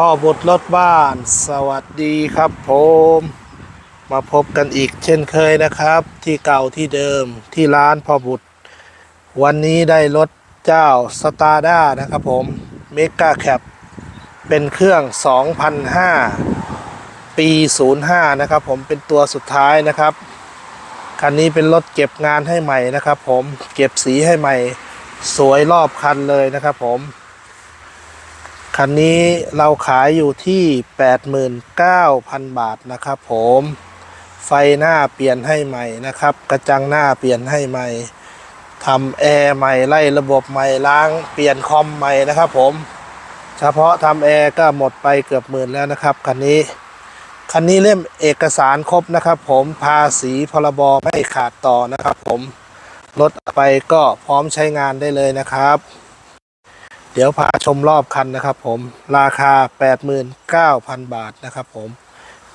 พ่อบุตรรถบ้าน สวัสดีครับผม มาพบกันอีกเช่นเคยนะครับ ที่เก่าที่เดิมที่ร้านพ่อบุตร วันนี้ได้รถเจ้าสตาร์ด้านะครับผมเมกาแคปเป็นเครื่อง 2005 ปี 05 นะครับผมเป็นตัวสุดท้ายนะครับ คันนี้เป็นรถเก็บงานให้ใหม่นะครับผมเก็บสีให้ใหม่ สวยรอบคันเลยนะครับผม คันนี้เราขายอยู่ที่ 89,000 บาทนะครับผมไฟหน้าเปลี่ยนให้ใหม่นะครับ กระจังหน้าเปลี่ยนให้ใหม่ทำแอร์ใหม่ไล่ระบบใหม่ล้างเปลี่ยนคอมใหม่นะครับผมเฉพาะทำแอร์ก็หมดไปเกือบหมื่นแล้วนะครับคันนี้คันนี้เล่มเอกสารครบนะครับผมภาษีพรบไม่ขาดต่อนะครับผมรถไปก็พร้อมใช้งานได้เลยนะครับ เดี๋ยวพาชมรอบคันนะครับผมราคา 89,000 บาทนะครับผม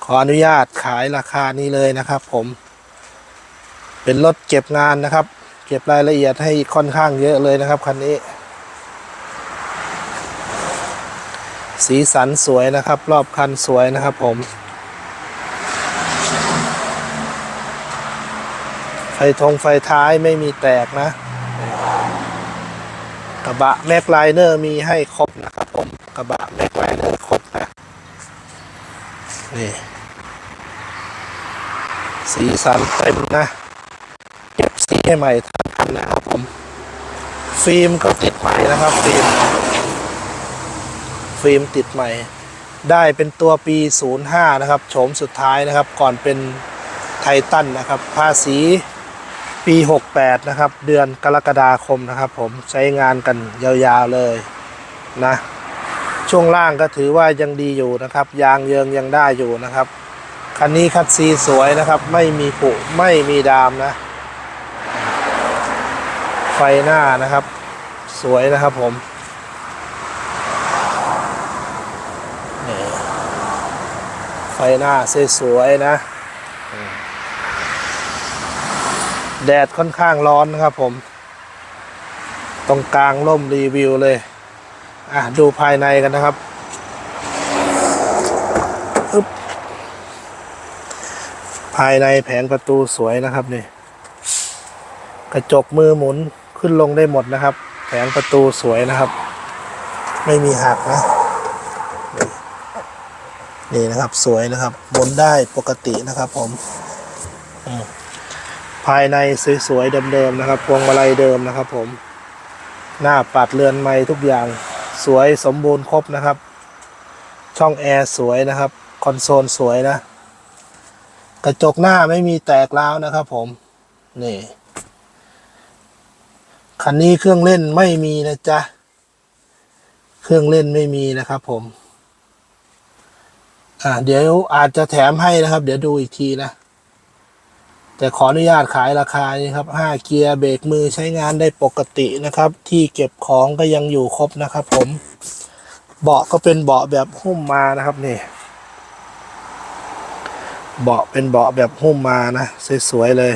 ขออนุญาตขายราคานี้เลยนะครับผม เป็นรถเก็บงานนะครับ เก็บรายละเอียดให้ค่อนข้างเยอะเลยนะครับคันนี้ สีสันสวยนะครับ รอบคันสวยนะครับผม ไฟทงไฟท้ายไม่มีแตกนะ กระบะแม็กไลเนอร์มีให้ครบนะครับผมกระบะแม็กไลเนอร์ครบนะนี่สีสันเต็มนะเก็บสีให้ใหม่ทั้งคันนะครับผม ฟิล์มก็ติดใหม่นะครับฟิล์มฟิล์มติดใหม่ ได้เป็นตัวปี 05 นะครับโฉมสุดท้ายนะครับ ก่อนเป็นไททันนะครับภาษี ปี 68 นะครับ เดือนกรกฎาคมนะครับ ผมใช้งานกันยาวๆเลยนะ ช่วงล่างก็ถือว่ายังดีอยู่นะครับ ยางเยิงยังได้อยู่นะครับ คันนี้คัดซีสวยนะครับ ไม่มีผุไม่มีดามนะ ไฟหน้านะครับ สวยนะครับผมไฟหน้าสวยๆนะ แดดค่อนข้างร้อนนะครับผม ตรงกลางร่มรีวิวเลย อะ ดูภายในกันนะครับอึ๊บภายในแผงประตูสวยนะครับนี่ กระจกมือหมุนขึ้นลงได้หมดนะครับ แผงประตูสวยนะครับ ไม่มีหักนะ นี่นี่นะครับสวยนะครับหมุนได้ปกตินะครับผมอืม ภายในสวยๆเดิมๆนะครับ พวงมาลัยเดิมนะครับ ผม หน้าปัดเรือนไม้ทุกอย่างสวยสมบูรณ์ครบนะครับ ช่องแอร์สวยนะครับ คอนโซลสวยนะ กระจกหน้าไม่มีแตกร้าวนะครับ ผม นี่ คันนี้เครื่องเล่นไม่มีนะจ๊ะ เครื่องเล่นไม่มีนะครับ ผม อ่า เดี๋ยวอาจจะแถมให้นะครับ เดี๋ยวดูอีกทีนะ แต่ขออนุญาตขายราคานี้ครับ5เกียร์เบรกมือใช้งานได้ปกตินะครับ ที่เก็บของก็ยังอยู่ครบนะครับ ผม เบาะก็เป็นเบาะแบบหุ้มมานะครับนี่ เบาะเป็นเบาะแบบหุ้มมานะสวยๆเลย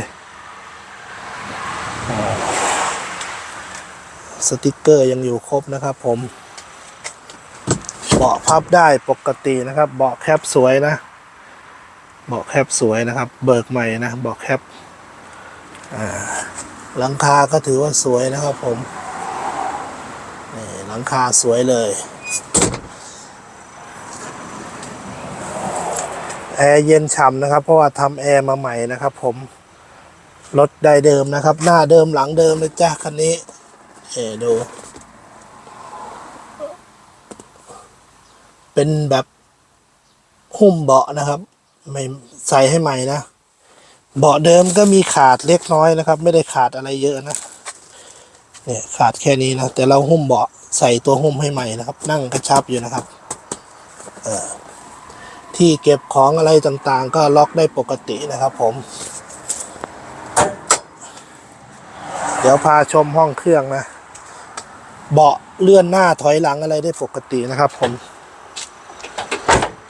สติกเกอร์ยังอยู่ครบนะครับ ผม เบาะพับได้ปกตินะครับ เบาะแคปสวยนะ เบาะแคปสวยนะครับ เบิกใหม่นะเบาะแคปอ่าหลังคาก็ถือว่าสวยนะครับผมนี่หลังคาสวยเลยแอร์เย็นฉ่ำนะครับ เพราะว่าทำแอร์มาใหม่นะครับ ผมรถได้เดิมนะครับ หน้าเดิมหลังเดิมเลยจ้าคันนี้ เออดู เป็นแบบหุ้มเบาะนะครับ ไม่ใส่ให้ใหม่นะเบาะเดิมก็มีขาดเล็กน้อยนะครับ ไม่ได้ขาดอะไรเยอะนะเนี่ยขาดแค่นี้นะแต่เราหุ้มเบาะใส่ตัวหุ้มให้ใหม่นะครับ นั่งกระชับอยู่นะครับเออที่เก็บของอะไรต่างๆ ก็ล็อกได้ปกตินะครับ ผม เดี๋ยวพาชมห้องเครื่องนะ เบาะเลื่อนหน้าถอยหลังอะไรได้ปกตินะครับ ผม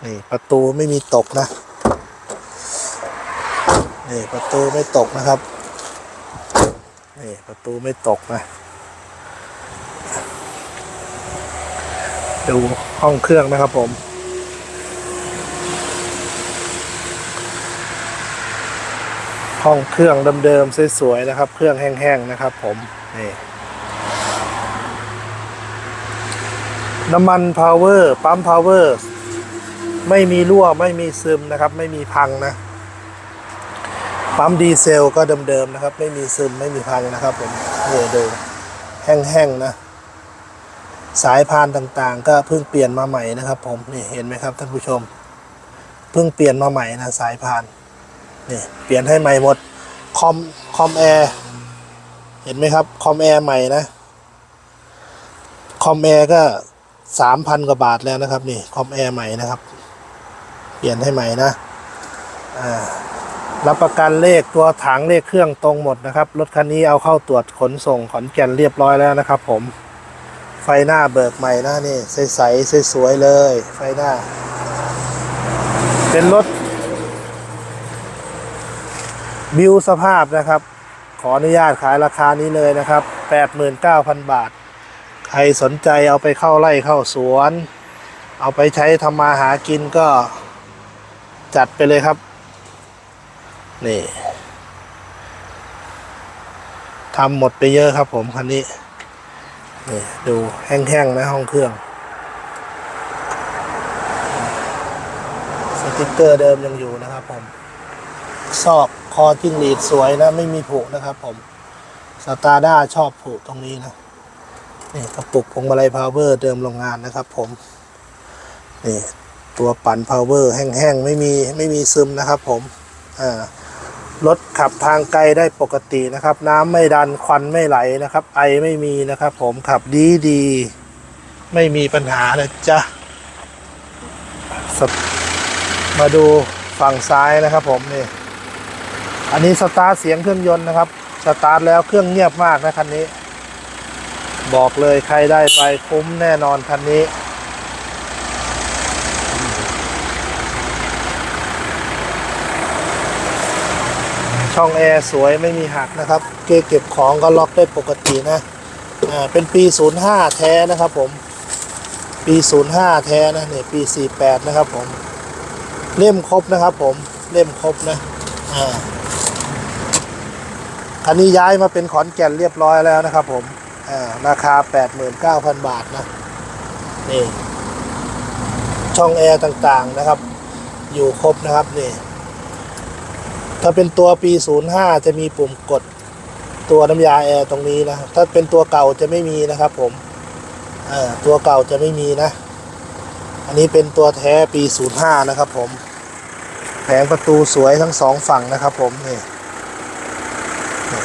นี่ประตูไม่มีตกนะ นี่ประตูไม่ตกนะครับ นี่ประตูไม่ตกนะ ดูห้องเครื่องนะครับผม ห้องเครื่องเดิมๆสวยๆนะครับ เครื่องแห้งๆนะครับผม นี่น้ำมันพาวเวอร์ปั๊มพาวเวอร์ไม่มีรั่วไม่มีซึมนะครับ ไม่มีพังนะ ปั๊มดีเซลก็เดิมๆนะครับ ไม่มีซึมไม่มีพังนะครับผมนี่ดูแห้งๆนะ สายพานต่างๆ ก็เพิ่งเปลี่ยนมาใหม่นะครับ ผมนี่เห็นไหมครับท่านผู้ชม เพิ่งเปลี่ยนมาใหม่นะสายพานนี่เปลี่ยนให้ใหม่หมดคอมคอมแอร์เห็นไหมครับคอมแอร์ใหม่นะคอมแอร์ก็สามพันกว่าบาทแล้วนะครับ นี่คอมแอร์ใหม่นะครับ เปลี่ยนให้ใหม่นะอ่า รับประกันเลขตัวถังเลขเครื่องตรงหมดนะครับ รถคันนี้เอาเข้าตรวจขนส่งขอนแก่นเรียบร้อยแล้วนะครับ ผม ไฟหน้าเบิกใหม่นะนี่ใสๆสวยๆเลย ไฟหน้า เป็นรถบิวสภาพนะครับ ขออนุญาตขายราคานี้เลยนะครับ 89,000 บาท ใครสนใจเอาไปเข้าไร่เข้าสวน เอาไปใช้ทำมาหากินก็จัดไปเลยครับ นี่ทำหมดไปเยอะครับผมคันนี้นี่ดูแห้งๆนะห้องเครื่อง สติกเกอร์เดิมยังอยู่นะครับผมซอกคอจิ้งหรีดสวยนะไม่มีผุนะครับผมสตาร์ด้าชอบผุตรงนี้นะนี่กระปุกพวงมาลัยพาวเวอร์เดิมโรงงานนะครับผมนี่ตัวปั่นพาวเวอร์แห้งๆ ไม่มีไม่มีซึมนะครับผมอ่า รถขับทางไกลได้ปกตินะครับ น้ำไม่ดันควันไม่ไหลนะครับ ไอไม่มีนะครับ ผมขับดีดี ไม่มีปัญหานะจ๊ะมาดูฝั่งซ้ายนะครับ ผมนี่อันนี้สตาร์ทเสียงเครื่องยนต์นะครับสตาร์ทแล้วเครื่องเงียบมากนะคันนี้ บอกเลยใครได้ไปคุ้มแน่นอนคันนี้ ช่องแอร์สวยไม่มีหักนะครับ เกยร์เก็บของก็ล็อกได้ปกตินะอ่าเป็นปี 05 แท้นะครับผม ปี 05 แท้นะเนี่ยปี 48 นะครับผม เล่มครบนะครับผม เล่มครบนะอ่าคันนี้ย้ายมาเป็นขอนแก่นเรียบร้อยแล้วนะครับผมอ่าราคา 89,000 บาทนะนี่ช่องแอร์ต่างๆนะครับ อยู่ครบนะครับนี่ ถ้าเป็นตัวปี 05 จะมีปุ่มกดตัวน้ำยาแอร์ตรงนี้นะถ้าเป็นตัวเก่าจะไม่มีนะครับผมตัวเก่าจะไม่มีนะ อันนี้เป็นตัวแท้ปี 05 นะครับผม แผงประตูสวยทั้งสองฝั่งนะครับผมนี่นี่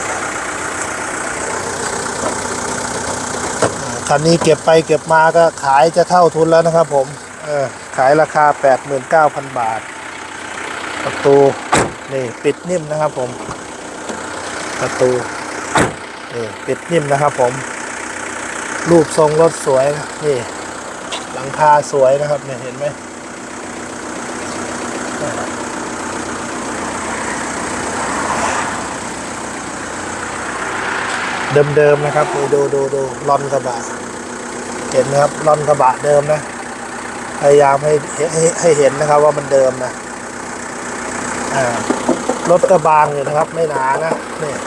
อ่าคันนี้เก็บไปเก็บมาก็ขายจะเท่าทุนแล้วนะครับผมเออขายราคา 89,000 บาท ประตู นี่ปิดนิ่มนะครับผม ประตูนี่ปิดนิ่มนะครับผม รูปทรงรถสวยนะนี่ หลังคาสวยนะครับเนี่ยเห็นไหมเดิมๆนะครับดูดูดูดูลอนกระบะเห็นไหมครับลอนกระบะเดิมนะ พยายามให้ให้ให้เห็นนะครับว่ามันเดิมนะอ่า รถก็บางอยู่นะครับ ไม่หนานะเนี่ย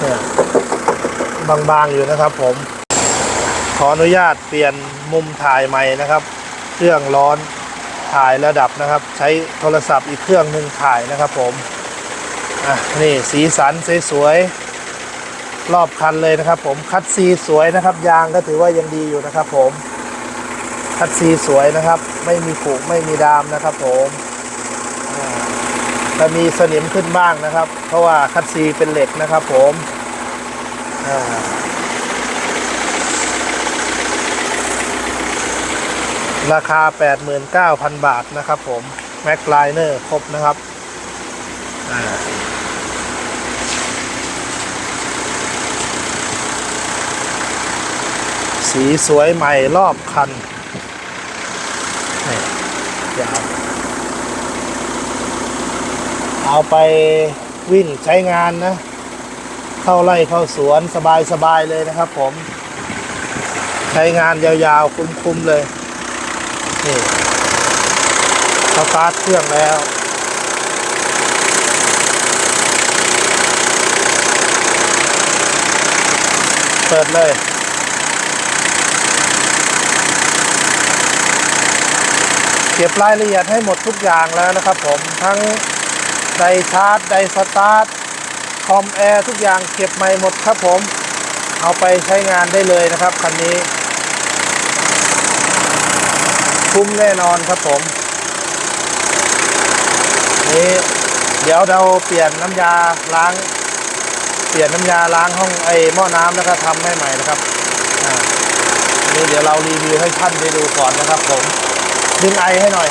เนี่ยบางๆอยู่นะครับ ผม ขออนุญาตเปลี่ยนมุมถ่ายใหม่นะครับ เครื่องร้อนถ่ายระดับนะครับ ใช้โทรศัพท์อีกเครื่องหนึ่งถ่ายนะครับ ผมอะนี่สีสันสวยๆรอบคันเลยนะครับ ผมคัดซีสวยนะครับ ยางก็ถือว่ายังดีอยู่นะครับ ผมคัดซีสวยนะครับ ไม่มีผุไม่มีดามนะครับ ผมอ่ จะมีสนิมขึ้นบ้างนะครับ เพราะว่าคัดซีเป็นเหล็กนะครับผมอ่าราคา 89,000 บาทนะครับผมแม็กไลเนอร์ครบนะครับสีสวยใหม่รอบคันยาว เอาไปวิ่งใช้งานนะ เข้าไร่เข้าสวนสบายๆเลยนะครับผม ใช้งานยาวๆ คุ้มๆเลยนี่สตาร์ทเครื่องแล้วเปิดเลย เก็บรายละเอียดให้หมดทุกอย่างแล้วนะครับผมทั้ง ไดชาร์จไดสตาร์ทคอมแอร์ทุกอย่างเก็บใหม่หมดครับผม เอาไปใช้งานได้เลยนะครับคันนี้ คุ้มแน่นอนครับผมนี่เดี๋ยวเราเปลี่ยนน้ำยาล้าง เปลี่ยนน้ำยาล้างห้องไอหม้อน้ำแล้วก็ทำให้ใหม่นะครับอันนี้เดี๋ยวเรารีวิวให้ท่านได้ดูก่อนนะครับผมดึงไอให้หน่อย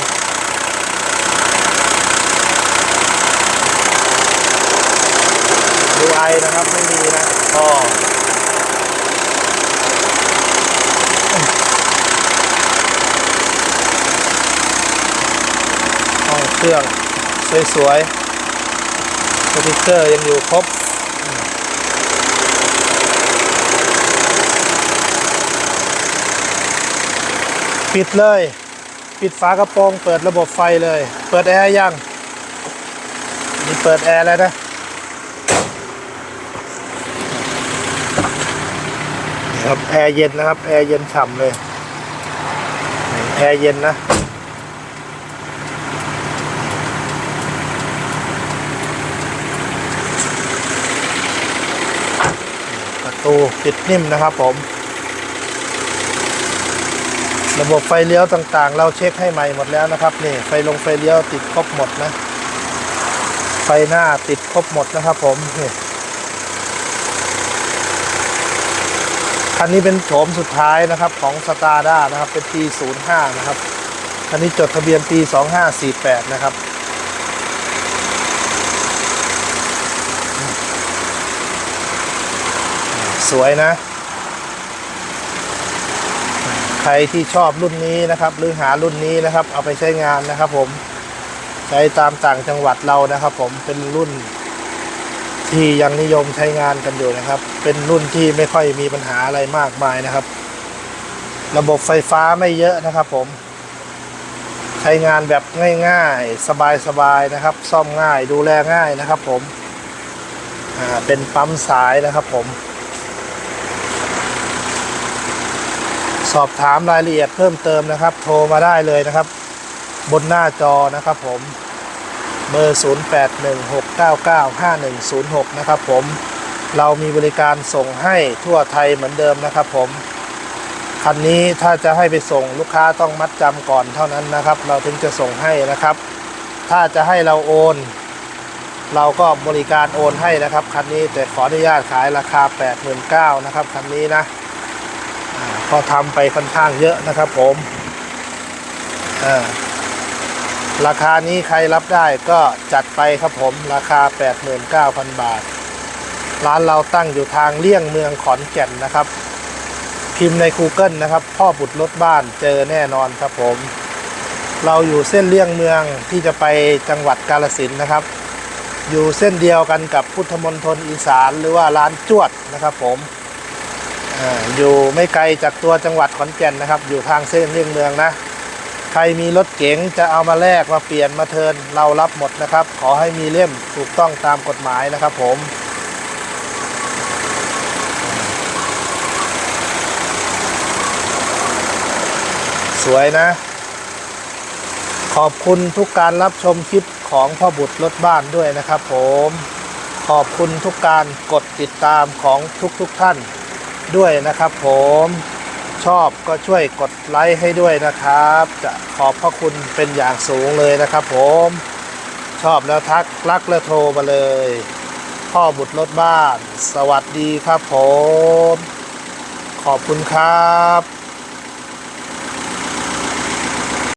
ดูไอนะครับไม่มีนะก็ห้องเครื่องสวยๆสติกเกอร์ยังอยู่ครบปิดเลย ปิดฝากระโปรง เปิดระบบไฟเลย เปิดแอร์ยังนี่เปิดแอร์แล้วนะ ครับแอร์เย็นนะครับ แอร์เย็นฉ่ำเลย แอร์เย็นนะประตูปิดนิ่มนะครับผม ระบบไฟเลี้ยวต่างๆ เราเช็คให้ใหม่หมดแล้วนะครับนี่ไฟลงไฟเลี้ยวติดครบหมดนะ ไฟหน้าติดครบหมดนะครับผมนี่ คันนี้เป็นโฉมสุดท้ายนะครับของสตาร์ด้านะครับเป็นปี 05 นะครับ คันนี้จดทะเบียนปี 2548 นะครับสวยนะ ใครที่ชอบรุ่นนี้นะครับ หรือหารุ่นนี้นะครับ เอาไปใช้งานนะครับผม ใช้ตามต่างจังหวัดเรานะครับผมเป็นรุ่น ที่ยังนิยมใช้งานกันอยู่นะครับ เป็นรุ่นที่ไม่ค่อยมีปัญหาอะไรมากมายนะครับ ระบบไฟฟ้าไม่เยอะนะครับ ผม ใช้งานแบบง่ายๆ สบายๆนะครับ ซ่อมง่ายดูแลง่ายนะครับ ผมอ่าเป็นปั๊มสายนะครับ ผม สอบถามรายละเอียดเพิ่มเติมนะครับ โทรมาได้เลยนะครับ บนหน้าจอนะครับ ผม เบอร์ 0816995106 นะครับผม เรามีบริการส่งให้ทั่วไทยเหมือนเดิมนะครับผม คันนี้ถ้าจะให้ไปส่งลูกค้าต้องมัดจำก่อนเท่านั้นนะครับ เราถึงจะส่งให้นะครับ ถ้าจะให้เราโอน เราก็บริการโอนให้นะครับ คันนี้แต่ขออนุญาตขายราคา 89,000นะครับคันนี้นะพอทำไปค่อนข้างเยอะนะครับผมอ่า ราคานี้ใครรับได้ก็จัดไปครับผมราคา 89,000 บาท ร้านเราตั้งอยู่ทางเลี่ยงเมืองขอนแก่นนะครับ พิมพ์ใน Google นะครับ พ่อบุตรรถบ้านเจอแน่นอนครับผม เราอยู่เส้นเลี่ยงเมืองที่จะไปจังหวัดกาลสินนะครับ อยู่เส้นเดียวกันกับพุทธมณฑลอีสานหรือว่าร้านจวดนะครับผมออยู่ไม่ไกลจากตัวจังหวัดขอนแก่นนะครับ อยู่ทางเส้นเลี่ยงเมืองนะ ใครมีรถเก๋งจะเอามาแลกมาเปลี่ยนมาเทินเรารับหมดนะครับ ขอให้มีเล่มถูกต้องตามกฎหมายนะครับผมสวยนะ ขอบคุณทุกการรับชมคลิปของพ่อบุตรรถบ้านด้วยนะครับผม ขอบคุณทุกการกดติดตามของทุกๆทท่านด้วยนะครับผม ชอบก็ช่วยกดไลค์ให้ด้วยนะครับ จะขอบพระคุณเป็นอย่างสูงเลยนะครับ ผม ชอบแล้วทักรักแล้วโทรมาเลย พ่อบุตรรถบ้าน สวัสดีครับผม ขอบคุณครับ